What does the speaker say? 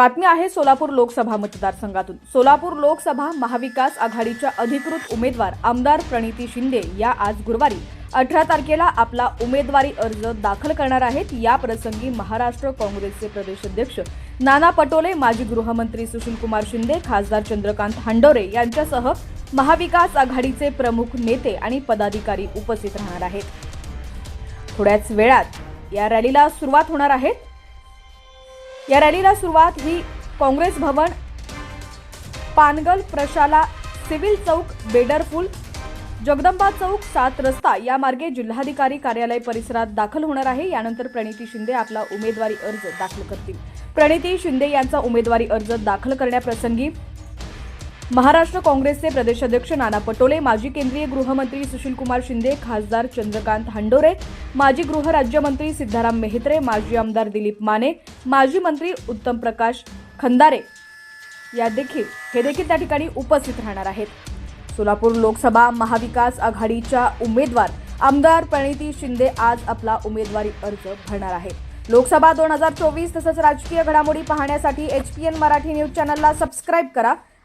बातमी आहे सोलापूर लोकसभा मतदारसंघातून. सोलापूर लोकसभा महाविकास आघाडीच्या अधिकृत उमेदवार आमदार प्रणिती शिंदे या आज गुरुवारी अठरा तारखेला आपला उमेदवारी अर्ज दाखल करणार आहेत. या प्रसंगी महाराष्ट्र काँग्रेसचे प्रदेशाध्यक्ष नाना पटोले माजी गृहमंत्री सुशीलकुमार शिंदे खासदार चंद्रकांत हंडोरे यांच्यासह महाविकास आघाडीचे प्रमुख नेते आणि पदाधिकारी उपस्थित राहणार आहेत. थोड्याच वेळात या रॅलीला सुरुवात होणार आहे. या रॅलीला सुरुवात ही काँग्रेस भवन पानगल प्रशाला सिव्हिल चौक बेडरफुल जगदंबा चौक सात रस्ता या मार्गे जिल्हाधिकारी कार्यालय परिसरात दाखल होणार आहे. यानंतर प्रणिती शिंदे आपला उमेदवारी अर्ज दाखल करतील. प्रणिती शिंदे यांचा उमेदवारी अर्ज दाखल करण्याप्रसंगी महाराष्ट्र काँग्रेसचे प्रदेशाध्यक्ष नाना पटोले माजी केंद्रीय गृहमंत्री सुशीलकुमार शिंदे खासदार चंद्रकांत हंडोरे माजी गृहराज्यमंत्री सिद्धाराम मेहत्रे माजी आमदार दिलीप माने माजी मंत्री उत्तम प्रकाश खंदारे. या देखील हे देखील त्या ठिकाणी उपस्थित राहणार आहेत. सोलापूर लोकसभा महाविकास आघाडीच्या उमेदवार आमदार प्रणिती शिंदे आज आपला उमेदवारी अर्ज भरणार आहेत. लोकसभा दोन हजार चोवीस तसंच राजकीय घडामोडी पाहण्यासाठी H P N Marathi news चॅनलला सबस्क्राईब करा.